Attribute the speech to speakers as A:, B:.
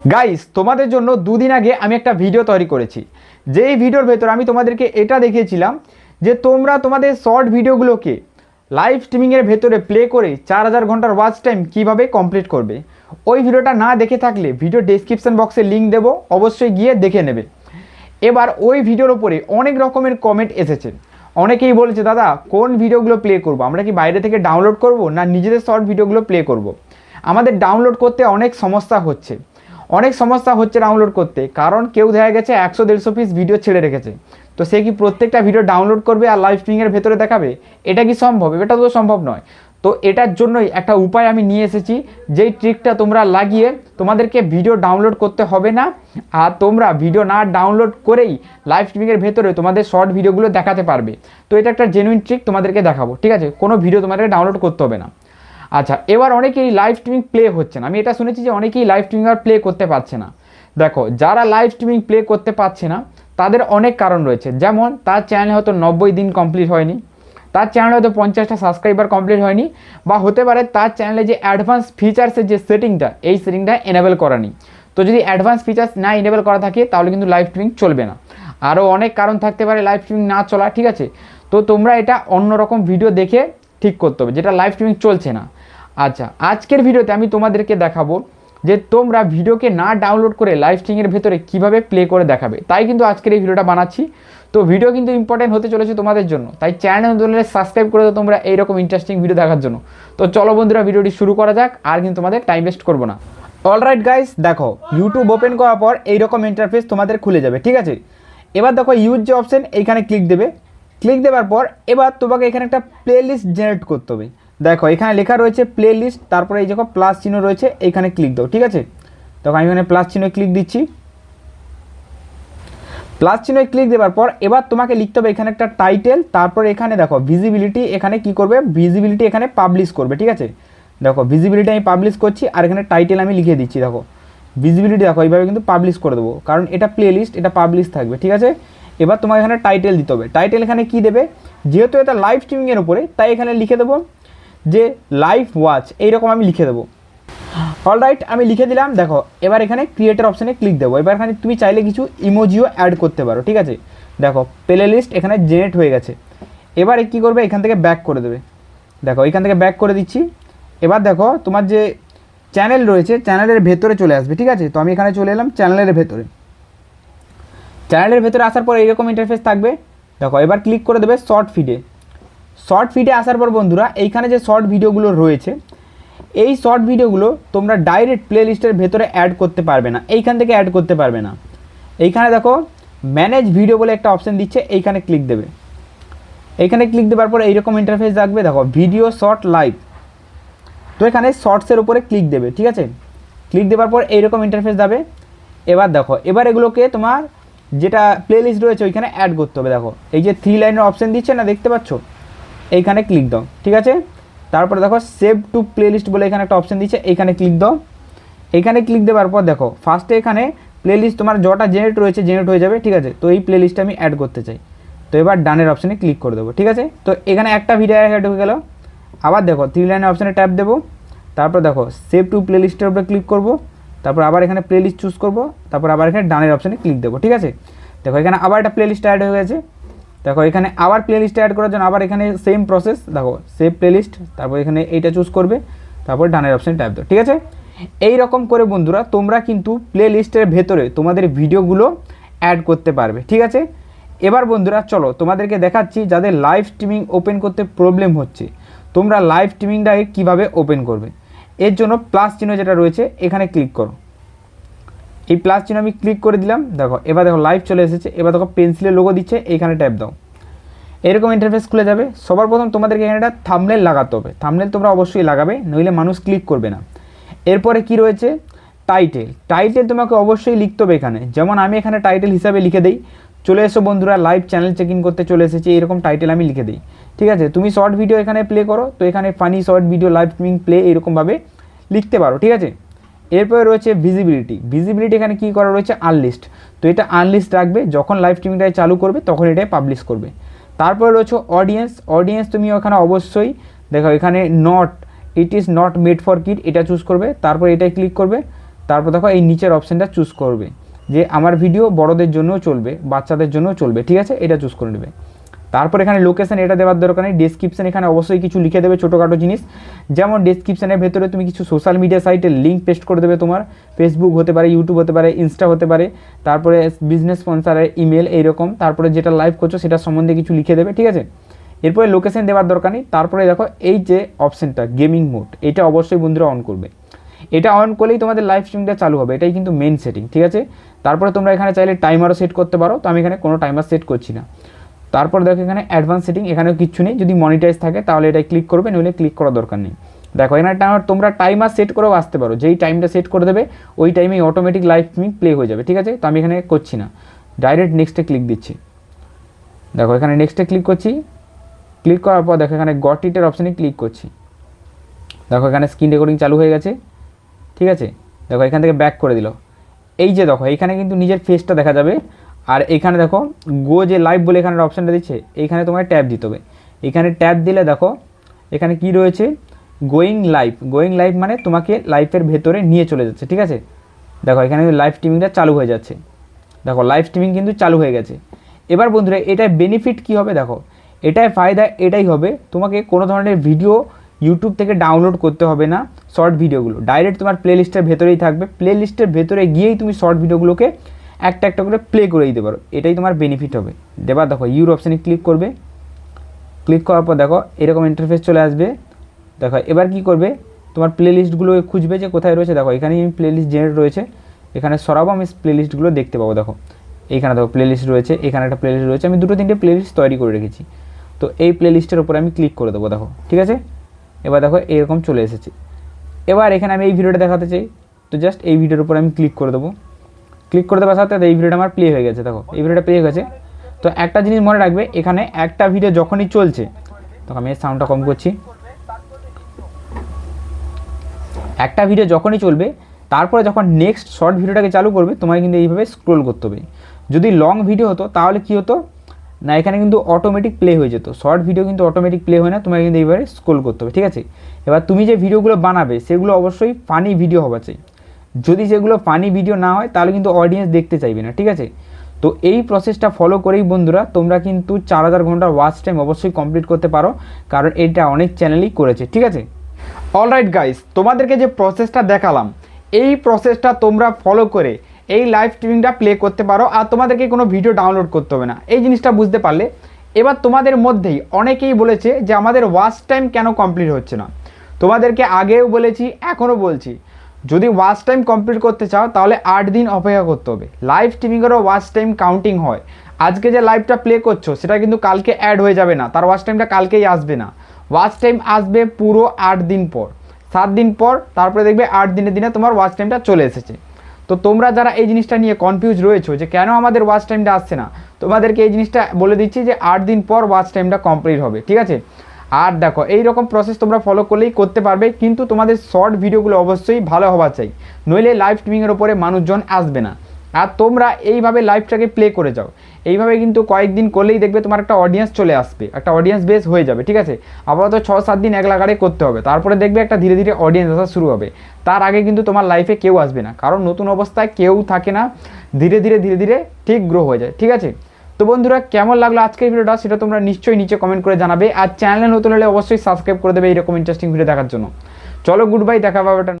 A: Guys তোমাদের জন্য দুদিন আগে আমি একটা ভিডিও তৈরি করেছি। যেই ভিডিওর ভেতর আমি তোমাদেরকে এটা দেখিয়েছিলাম যে তোমরা তোমাদের শর্ট ভিডিওগুলোকে লাইভ স্ট্রিমিংয়ের ভেতরে প্লে করে চার হাজার ঘণ্টার ওয়াচ টাইম কীভাবে কমপ্লিট করবে, ওই ভিডিওটা না দেখে থাকলে ভিডিও ডেসক্রিপশন বক্সে লিঙ্ক দেবো, অবশ্যই গিয়ে দেখে নেবে। এবার ওই ভিডিওর ওপরে অনেক রকমের কমেন্ট এসেছে। অনেকেই বলেছে, দাদা, কোন ভিডিওগুলো প্লে করব? আমরা কি বাইরে থেকে ডাউনলোড করব না নিজেদের শর্ট ভিডিওগুলো প্লে করব? আমাদের ডাউনলোড করতে অনেক সমস্যা হচ্ছে। অনেক সমস্যা হচ্ছে ডাউনলোড করতে। কারণ কেউ দেখা গেছে একশো, দেড়শো পিস ভিডিও ছেড়ে রেখেছে। তো সে কি প্রত্যেকটা ভিডিও ডাউনলোড করবে আর লাইভ স্ট্রিমিংয়ের ভেতরে দেখাবে? এটা কি সম্ভব? এটা তো সম্ভব নয়। তো এটার জন্যই একটা উপায় আমি নিয়ে এসেছি। যেই ট্রিকটা তোমরা লাগিয়ে তোমাদেরকে ভিডিও ডাউনলোড করতে হবে না, আর তোমরা ভিডিও না ডাউনলোড করেই লাইভ স্ট্রিমিংয়ের ভেতরে তোমাদের শর্ট ভিডিওগুলো দেখাতে পারবে। তো এটা একটা জেনুইন ট্রিক তোমাদেরকে দেখাবো, ঠিক আছে? কোনো ভিডিও তোমাদেরকে ডাউনলোড করতে হবে না। আচ্ছা এবার অনেকেই লাইভ স্ট্রিমিং প্লে হচ্ছে না। আমি এটা শুনেছি যে অনেকেই লাইভ স্ট্রিমিং আর প্লে করতে পারছে না। দেখো, যারা লাইভ স্ট্রিমিং প্লে করতে পারছে না, তাদের অনেক কারণ রয়েছে। যেমন, তার চ্যানেলে হয়তো নব্বই দিন কমপ্লিট হয়নি, তার চ্যানেলে হয়তো পঞ্চাশটা সাবস্ক্রাইবার কমপ্লিট হয়নি, বা হতে পারে তার চ্যানেলে যে অ্যাডভান্স ফিচার্সের যে সেটিংটা এই সেটিংটা এনেবেল করা নেই। তো যদি অ্যাডভান্স ফিচার্স না এনেবেল করা থাকে, তাহলে কিন্তু লাইভ স্ট্রিমিং চলবে না। আরও অনেক কারণ থাকতে পারে লাইভ স্ট্রিমিং না চলা, ঠিক আছে? তো তোমরা এটা অন্যরকম ভিডিও দেখে ঠিক করতে হবে, যেটা লাইভ স্ট্রিমিং চলছে না। আচ্ছা আজকের ভিডিওতে আমি তোমাদেরকে দেখাবো যে তোমরা ভিডিওকে না ডাউনলোড করে লাইভ স্ট্রিংয়ের ভেতরে কীভাবে প্লে করে দেখাবে। তাই কিন্তু আজকের এই ভিডিওটা বানাচ্ছি। তো ভিডিও কিন্তু ইম্পর্টেন্ট হতে চলেছে তোমাদের জন্য। তাই চ্যানেল ধরে সাবস্ক্রাইব করে দাও তোমরা এইরকম ইন্টারেস্টিং ভিডিও দেখার জন্য। তো চলো বন্ধুরা, ভিডিওটি শুরু করা যাক। আর কিন্তু তোমাদের টাইম ওয়েস্ট করব না। অলরাইট গাইস দেখো ইউটিউব ওপেন করার পর এইরকম ইন্টারফেস তোমাদের খুলে যাবে, ঠিক আছে? এবার দেখো ইউজ যে অপশন এইখানে ক্লিক দেবে। ক্লিক দেওয়ার পর এবার তোমাকে এখানে একটা প্লে লিস্ট জেনারেট করতে হবে। দেখো, এখানে লেখা রয়েছে প্লে লিস্ট তারপরে এই দেখো প্লাস চিহ্ন রয়েছে এইখানে ক্লিক দাও, ঠিক আছে? তখন আমি এখানে প্লাস চিহ্নে ক্লিক দিচ্ছি। প্লাস চিহ্নে ক্লিক দেওয়ার পর এবার তোমাকে লিখতে হবে এখানে একটা টাইটেল তারপর এখানে দেখো ভিজিবিলিটি এখানে কি করবে? ভিজিবিলিটি এখানে পাবলিশ করবে, ঠিক আছে? দেখো ভিজিবিলিটি আমি পাবলিশ করছি, আর এখানে টাইটেল আমি লিখে দিচ্ছি, দেখো। ভিজিবিলিটি দেখো, এইভাবে কিন্তু পাবলিশ করে দেবো, কারণ এটা প্লে লিস্ট এটা পাবলিশ থাকবে, ঠিক আছে? এবার তোমাকে এখানে টাইটেল দিতে হবে। টাইটেল এখানে কি দেবে? যেহেতু এটা লাইভ স্ট্রিমিংয়ের উপরে, তাই এখানে লিখে দেবো যে লাইভ ওয়াচ এইরকম আমি লিখে দেবো। অলরাইট আমি লিখে দিলাম, দেখো, এবার এখানে ক্রিয়েটার অপশানে ক্লিক দেবো। এবার এখানে তুমি চাইলে কিছু ইমোজিও অ্যাড করতে পারো, ঠিক আছে? দেখো প্লে লিস্ট এখানে জেনারেট হয়ে গেছে। এবারে কী করবে? এখান থেকে ব্যাক করে দেবে। দেখো, এখান থেকে ব্যাক করে দিচ্ছি। এবার দেখো, তোমার যে চ্যানেল রয়েছে চ্যানেলের ভেতরে চলে আসবে, ঠিক আছে? তো আমি এখানে চলে এলাম চ্যানেলের ভেতরে। চ্যানেলের ভেতরে আসার পর এইরকম ইন্টারফেস থাকবে। দেখো, এবার ক্লিক করে দেবে শর্ট ফিডে শর্ট ফিডে আসার পর বন্ধুরা, এইখানে যে শর্ট ভিডিওগুলো রয়েছে, এই শর্ট ভিডিওগুলো তোমরা ডাইরেক্ট প্লে লিস্টের ভেতরে অ্যাড করতে পারবে না, এইখান থেকে অ্যাড করতে পারবে না। এইখানে দেখো ম্যানেজ ভিডিও বলে একটা অপশান দিচ্ছে, এইখানে ক্লিক দেবে। এইখানে ক্লিক দেওয়ার পর এইরকম ইন্টারফেস থাকবে দেখো ভিডিও শর্ট লাইভ তো এখানে শর্টসের উপরে ক্লিক দেবে, ঠিক আছে? ক্লিক দেওয়ার পর এইরকম ইন্টারফেস যাবে। এবার দেখো, এবার এগুলোকে তোমার যেটা প্লে লিস্ট রয়েছে, ওইখানে অ্যাড করতে হবে, দেখো। এই যে থ্রি লাইনের অপশান দিচ্ছে, না দেখতে পাচ্ছ? এইখানে ক্লিক দাও, ঠিক আছে? তারপরে দেখো সেভ টু প্লেলিস্ট বলে এখানে একটা অপশন দিচ্ছে এইখানে ক্লিক দাও। এইখানে ক্লিক দেওয়ার পর দেখো ফার্স্টে এখানে প্লেলিস্ট তোমার যটা জেনারেট রয়েছে জেনারেট হয়ে যাবে, ঠিক আছে? তো এই প্লেলিস্টটা আমি অ্যাড করতে চাই। তো এবার ডানের অপশানে ক্লিক করে দেবো, ঠিক আছে? তো এখানে একটা ভিডিও অ্যাড হয়ে গেল। আবার দেখো থ্রি লাইনের অপশানে ট্যাপ দেবো। তারপর দেখো সেভ টু প্লেলিস্টের উপরে ক্লিক করব। তারপর আবার এখানে প্লেলিস্ট চুজ করব। তারপর আবার এখানে ডানের অপশানে ক্লিক দেবো, ঠিক আছে? দেখো, এখানে আবার একটা প্লেলিস্ট অ্যাড হয়ে গেছে। দেখো, এখানে আবার প্লেলিস্ট অ্যাড করার জন্য আবার এখানে সেম প্রসেস দেখো সেভ প্লেলিস্ট তারপর এখানে এইটা চুজ করবে, তারপর ডানের অপশানে ট্যাপ দাও, ঠিক আছে? এই রকম করে বন্ধুরা, তোমরা কিন্তু প্লে লিস্টের ভেতরে তোমাদের ভিডিওগুলো অ্যাড করতে পারবে, ঠিক আছে? এবার বন্ধুরা, চলো, তোমাদেরকে দেখাচ্ছি যাদের লাইভ স্ট্রিমিং ওপেন করতে প্রবলেম হচ্ছে। তোমরা লাইভ স্ট্রিমিংটাকে কীভাবে ওপেন করবে? এর জন্য প্লাস চিহ্ন যেটা রয়েছে, এখানে ক্লিক করো। এই প্লাস চিহ্ন আমি ক্লিক করে দিলাম। দেখো, এবার দেখো লাইভ চলে এসেছে। এবার দেখো পেন্সিলের লোগো দিচ্ছে, এইখানে ট্যাপ দাও। এরকম ইন্টারফেস খুলে যাবে। সবার প্রথম তোমাদেরকে এখানে একটা থামনেল লাগাতে হবে। থামনেল তোমরা অবশ্যই লাগাবে, নইলে মানুষ ক্লিক করবে না। এরপরে কি রয়েছে? টাইটেল টাইটেল তোমাকে অবশ্যই লিখতে হবে এখানে। যেমন আমি এখানে টাইটেল হিসাবে লিখে দিই। চলে এসো বন্ধুরা লাইভ চ্যানেল চেক ইন করতে চলে এসেছি, এরকম টাইটেল আমি লিখে দিই। ঠিক আছে? তুমি শর্ট ভিডিও এখানে প্লে করো। তো এখানে funny short video live streaming play এরকমভাবে লিখতে পারো। ঠিক আছে? এরপরে রয়েছে ভিজিবিলিটি ভিজিবিলিটি এখানে কী করা রয়েছে? আনলিস্ট তো এটা আনলিস্ট রাখবে, যখন লাইভ স্ট্রিমিংটাই চালু করবে, তখন এটাই পাবলিশ করবে। তারপরে রয়েছে অডিয়েন্স অডিয়েন্স তুমি ওখানে অবশ্যই, দেখো এখানে not it is not made for kid এটা চুজ করবে, তারপর এটাই ক্লিক করবে, তারপর দেখো এই নিচের অপশানটা চুজ করবে। যে আমার ভিডিও বড়দের জন্যও চলবে, বাচ্চাদের জন্যও চলবে, ঠিক আছে? এটা চুজ করে নেবে। তারপর এখানে লোকেশন এটা দেওয়ার দরকার নেই ডেসক্রিপশন এখানে অবশ্যই কিছু লিখে দেবে ছোটোখাটো জিনিস। যেমন ডেসক্রিপশনের ভেতরে তুমি কিছু সোশ্যাল মিডিয়া সাইটের লিঙ্ক পেস্ট করে দেবে তোমার। ফেসবুক হতে পারে ইউটিউব হতে পারে ইনস্টা হতে পারে। তারপরে বিজনেস স্পন্সারের ইমেল এইরকম। তারপরে যেটা লাইভ করছ সেটা সম্বন্ধে কিছু লিখে দেবে, ঠিক আছে? এরপরে লোকেশন দেওয়ার দরকার নেই। তারপরে দেখো এই যে অপশানটা গেমিং মোড এটা অবশ্যই বন্ধুরা অন করবে। এটা অন করলেই তোমাদের লাইভ স্ট্রিমটা চালু হবে। এটাই কিন্তু মেন সেটিং ঠিক আছে? তারপরে তোমরা এখানে চাইলে টাইমারও সেট করতে পারো। তো আমি এখানে কোনো টাইমার সেট করছি না। তারপর দেখো এখানে অ্যাডভান্স সেটিং এখানেও কিচ্ছু নেই। যদি মনিটাইজ থাকে, তাহলে এটাই ক্লিক করবে, নইলে ক্লিক করার দরকার নেই। দেখো, এখানে তোমরা টাইমার সেট করেও আসতে পারো। যেই টাইমটা সেট করে দেবে, ওই টাইমেই অটোমেটিক লাইভ স্ট্রিমিং প্লে হয়ে যাবে, ঠিক আছে? তো আমি এখানে করছি না। ডাইরেক্ট নেক্সটে ক্লিক দিচ্ছি। দেখো, এখানে নেক্সটে ক্লিক করছি। ক্লিক করার পর দেখো, এখানে গট ইটের অপশানে ক্লিক করছি। দেখো, এখানে স্ক্রিন রেকর্ডিং চালু হয়ে গেছে। ঠিক আছে? দেখো, এখান থেকে ব্যাক করে দিল। এই যে দেখো, এখানে কিন্তু নিজের ফেসটা দেখা যাবে। আর এখানে দেখো গো যে লাইভ বলে এখানে অপশানটা দিচ্ছে এইখানে তোমায় ট্যাব দিতে হবে। এখানে ট্যাব দিলে দেখো, এখানে কি রয়েছে? গোয়িং লাইভ গোয়িং লাইভ মানে তোমাকে লাইফের ভেতরে নিয়ে চলে যাচ্ছে, ঠিক আছে? দেখো, এখানে লাইভ স্ট্রিমিংটা চালু হয়ে যাচ্ছে। দেখো লাইভ স্ট্রিমিং কিন্তু চালু হয়ে গেছে। এবার বন্ধুরা, এটার বেনিফিট কি হবে দেখো? এটাই ফায়দা এটাই হবে, তোমাকে কোনো ধরনের ভিডিও ইউটিউব থেকে ডাউনলোড করতে হবে না শর্ট ভিডিওগুলো ডাইরেক্ট তোমার প্লে লিস্টের ভেতরেই থাকবে। প্লে লিস্টের ভেতরে গিয়েই তুমি শর্ট ভিডিওগুলোকে একটা একটা করে প্লে করে দিতে পারো। এটাই তোমার বেনিফিট হবে। দেবার দেখো ইউর অপশানে ক্লিক করবে। ক্লিক করার পর দেখো, এরকম ইন্টারফেস চলে আসবে। দেখো, এবার কি করবে? তোমার প্লে লিস্টগুলো খুঁজবে যে কোথায় রয়েছে। দেখো এখানে প্লে লিস্ট জেনারেট রয়েছে। এখানে সরাবো আমি প্লে লিস্টগুলো দেখতে পাবো, দেখো। এইখানে দেখো প্লে লিস্ট রয়েছে, এখানে একটা প্লে লিস্ট রয়েছে। আমি দুটো তিনটে প্লে লিস্ট তৈরি করে রেখেছি। তো এই প্লে লিস্টের উপরে আমি ক্লিক করে দেবো, দেখো। ঠিক আছে? এবার দেখো, এরকম চলে এসেছে। এবার এখানে আমি এই ভিডিওটা দেখাতে চাই। তো জাস্ট এই ভিডিওর উপর আমি ক্লিক করে দেবো। ক্লিক করে দেওয়ার সাথে এই ভিডিওটা আমার প্লে হয়ে গেছে, দেখো। এই ভিডিওটা প্লে হয়ে গেছে। তো একটা জিনিস মনে রাখবে, এখানে একটা ভিডিও যখনই চলছে তখন আমি সাউন্ডটা কম করছি। একটা ভিডিও যখনই চলবে, তারপরে যখন নেক্সট শর্ট ভিডিওটাকে চালু করবে তোমায় কিন্তু এইভাবে স্ক্রোল করতে হবে। যদি লং ভিডিও হতো, তাহলে কি হতো? না, এখানে কিন্তু অটোমেটিক প্লে হয়ে যেত। শর্ট ভিডিও কিন্তু অটোমেটিক প্লে হয় না, তোমাকে কিন্তু এইভাবে স্ক্রোল করতে হবে, ঠিক আছে? এবার তুমি যে ভিডিওগুলো বানাবে, সেগুলো অবশ্যই ফানি ভিডিও হওয়া চাই। যদি সেগুলো ফানি ভিডিও না হয়, তাহলে কিন্তু অডিয়েন্স দেখতে চাইবে না, ঠিক আছে? তো এই প্রসেসটা ফলো করেই বন্ধুরা, তোমরা কিন্তু চার হাজার ঘণ্টার ওয়াচ টাইম অবশ্যই কমপ্লিট করতে পারো, কারণ এটা অনেক চ্যানেলই করেছে, ঠিক আছে? অলরাইট গাইস তোমাদেরকে যে প্রসেসটা দেখালাম, এই প্রসেসটা তোমরা ফলো করে এই লাইভ স্ট্রিমিংটা প্লে করতে পারো, আর তোমাদেরকে কোনো ভিডিও ডাউনলোড করতে হবে না। এই জিনিসটা বুঝতে পারলে, এবার তোমাদের মধ্যেই অনেকেই বলেছে যে আমাদের ওয়াচ টাইম কেন কমপ্লিট হচ্ছে না? তোমাদেরকে আগেও বলেছি, এখনও বলছি। যদি ওয়াচ টাইম কমপ্লিট করতে চাও, তাহলে আট দিন অপেক্ষা করতে হবে। লাইভ স্ট্রিমিংয়েরও ওয়াচ টাইম কাউন্টিং হয়। আজকে যে লাইভটা প্লে করছ, সেটা কিন্তু কালকে অ্যাড হয়ে যাবে না। তার ওয়াচ টাইমটা কালকেই আসবে না। ওয়াচ টাইম আসবে পুরো আট দিন পর। সাত দিন পর, তারপরে দেখবে আট দিনের দিনে তোমার ওয়াচ টাইমটা চলে এসেছে। তো তোমরা যারা এই জিনিসটা নিয়ে কনফিউজ রয়েছো যে কেন আমাদের ওয়াচ টাইমটা আসছে না, তোমাদেরকে এই জিনিসটা বলে দিচ্ছি যে আট দিন পর ওয়াচ টাইমটা কমপ্লিট হবে। ঠিক আছে? আর দেখো এই রকম প্রসেস তোমরা ফলো করলেই করতে পারবে, কিন্তু তোমাদের শর্ট ভিডিওগুলো অবশ্যই ভালো হওয়া চাই। নইলে লাইভ স্ট্রিমিংয়ের ওপরে মানুষজন আসবে না। আর তোমরা এইভাবে লাইভটাকে প্লে করে যাও। এইভাবে কিন্তু কয়েকদিন করলেই দেখবে তোমার একটা অডিয়েন্স চলে আসবে। একটা অডিয়েন্স বেস হয়ে যাবে, ঠিক আছে? আপাতত ছ সাত দিন এক লাগারে করতে হবে। তারপরে দেখবে একটা ধীরে ধীরে অডিয়েন্স আসা শুরু হবে। তার আগে কিন্তু তোমার লাইফে কেউ আসবে না। কারণ নতুন অবস্থায় কেউ থাকে না। ধীরে ধীরে ধীরে ধীরে ঠিক গ্রো হয়ে যায়, ঠিক আছে? তো বন্ধুরা, কেমন লাগল আজকের ভিডিওটা সেটা তোমরা নিশ্চয়ই নিচে কমেন্ট করে জানাবে। আর চ্যানেলে নতুন হলে অবশ্যই সাবস্ক্রাইব করে দেবে এরকম ইন্টারেস্টিং ভিডিও দেখার জন্য। চলো গুড বাই দেখা পাবে